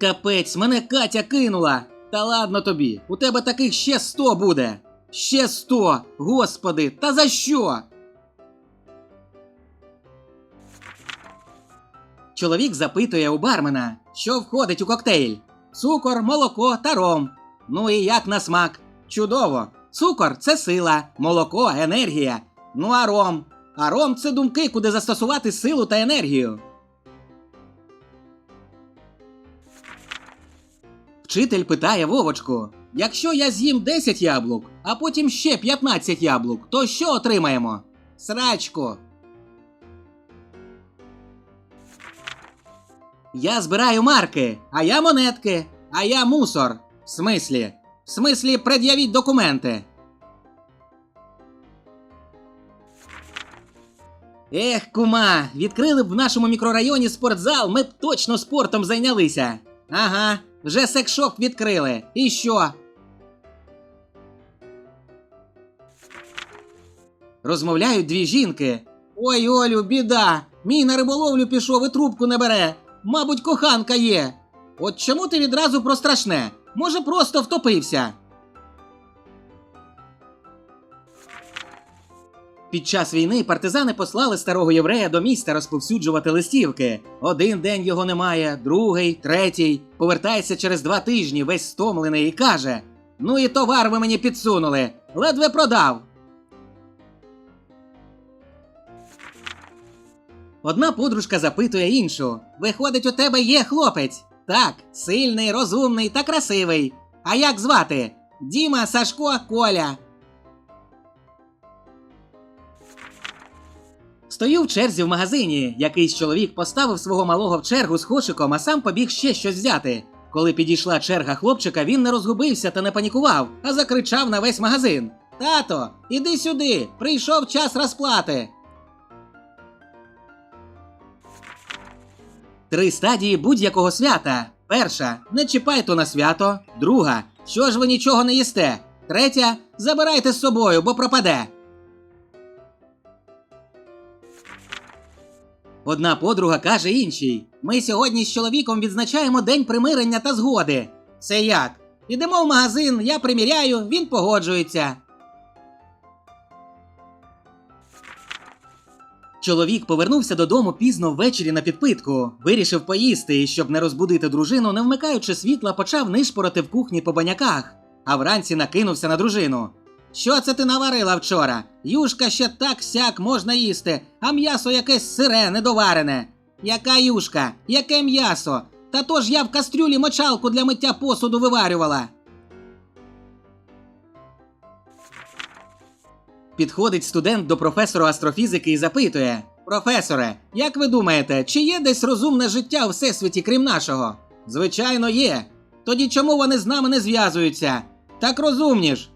Капець, мене Катя кинула. Та ладно тобі, у тебе таких ще сто буде. Ще сто, господи, та за що? Чоловік запитує у бармена, що входить у коктейль: цукор, молоко та ром. Ну і як на смак? Чудово! Цукор це сила, молоко енергія. Ну а ром. А ром це думки, куди застосувати силу та енергію. Вчитель питає Вовочку: якщо я з'їм 10 яблук, а потім ще 15 яблук, то що отримаємо? Срачку. Я збираю марки, а я монетки, а я мусор. В смислі? В смислі, пред'явіть документи. Ех, кума, відкрили б в нашому мікрорайоні спортзал, ми б точно спортом зайнялися. Ага, вже секшоп відкрили. І що? Розмовляють дві жінки. Ой, Олю, біда! Мій на риболовлю пішов і трубку не бере. Мабуть, коханка є. От чому ти відразу про страшне? Може, просто втопився. Під час війни партизани послали старого єврея до міста розповсюджувати листівки. Один день його немає, другий, третій. Повертається через два тижні, весь стомлений, і каже: Ну і товар ви мені підсунули, ледве продав. Одна подружка запитує іншу: Виходить, у тебе є хлопець? Так, сильний, розумний та красивий. А як звати? Діма, Сашко, Коля. Стою в черзі в магазині. Якийсь чоловік поставив свого малого в чергу з кошиком, а сам побіг ще щось взяти. Коли підійшла черга хлопчика, він не розгубився та не панікував, а закричав на весь магазин: Тато, іди сюди! Прийшов час розплати. Три стадії будь-якого свята. Перша не чіпайте на свято. Друга що ж ви нічого не їсте. Третя забирайте з собою, бо пропаде. Одна подруга каже іншій: Ми сьогодні з чоловіком відзначаємо день примирення та згоди. Це як? Ідемо в магазин, я приміряю, він погоджується. Чоловік повернувся додому пізно ввечері на підпитку, вирішив поїсти і, щоб не розбудити дружину, не вмикаючи світла, почав нишпорити в кухні по баняках, а вранці накинувся на дружину. Що це ти наварила вчора? Юшка ще так сяк можна їсти, а м'ясо якесь сире, недоварене. Яка юшка? Яке м'ясо? Та то ж я в кастрюлі мочалку для миття посуду виварювала. Підходить студент до професора астрофізики і запитує: Професоре, як ви думаєте, чи є десь розумне життя у всесвіті, крім нашого? Звичайно, є. Тоді чому вони з нами не зв'язуються? Так розумні ж.